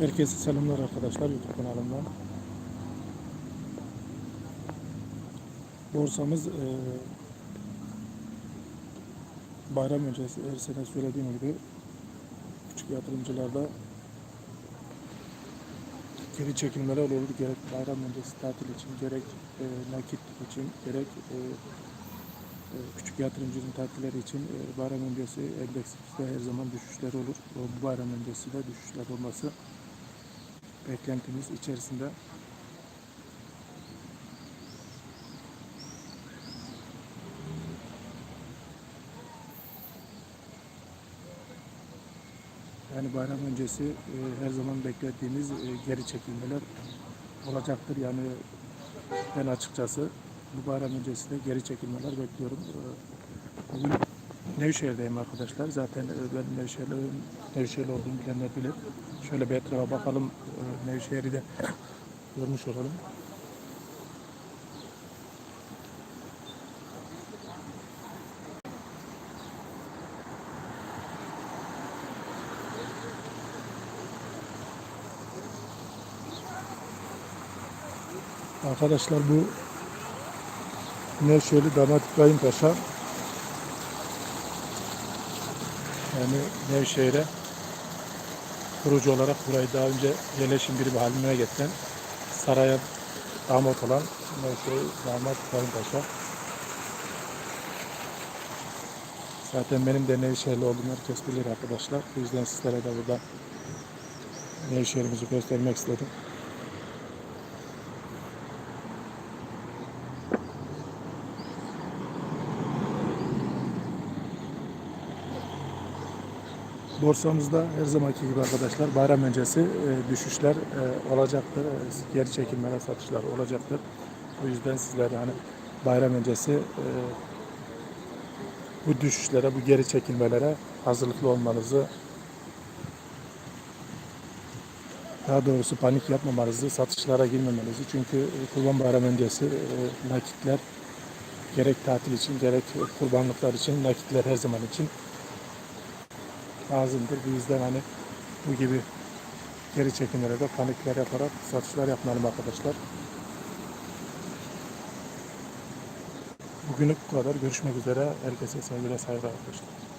Herkese selamlar arkadaşlar YouTube kanalımdan. Borsamız eee, bayram öncesi her sene söylediğim gibi küçük yatırımcılarda geri çekilmeler olur. Gerek bayram öncesi tatil için, gerek eee, nakit için, gerek eee, eee, küçük yatırımcının tatilleri için eee, bayram öncesi endeksimizde her zaman düşüşler olur. Bu bayram öncesi de düşüşler olması beklentimiz içerisinde. Yani bayram öncesi e, her zaman beklediğimiz e, geri çekilmeler olacaktır. Yani ben açıkçası bu bayram öncesi de geri çekilmeler bekliyorum. E, Bugün Nevşehir'deyim arkadaşlar. Zaten e, ben Nevşehirli, Nevşehirli olduğumu bilenler bilir. Şöyle bir etrafa bakalım. E, Nevşehir'i de görmüş olalım. Arkadaşlar bu Nevşehirli Damat İbrahim Paşa yani Nevşehir'e kurucu olarak burayı daha önce yerleşim biri haline getiren saraya damat olan Nevşehir Damat İbrahim Paşa. Zaten benim de Nevşehirli olduğum herkes bilir arkadaşlar. Bu yüzden sizlere de burada Nevşehir'imizi göstermek istedim. Borsamızda her zamanki gibi arkadaşlar bayram öncesi e, düşüşler e, olacaktır. E, geri çekilmeler, satışlar olacaktır. O yüzden sizler yani bayram öncesi e, bu düşüşlere, bu geri çekilmelere hazırlıklı olmanızı daha doğrusu panik yapmamanızı, satışlara girmemenizi. Çünkü e, Kurban Bayramı öncesi e, nakitler gerek tatil için gerek kurbanlıklar için nakitler her zaman için lazımdır. Bu yüzden hani bu gibi geri çekimlere de panikler yaparak satışlar yapmalım arkadaşlar. Bugünlük bu kadar. Görüşmek üzere. Herkese sevgiler saygılar arkadaşlar.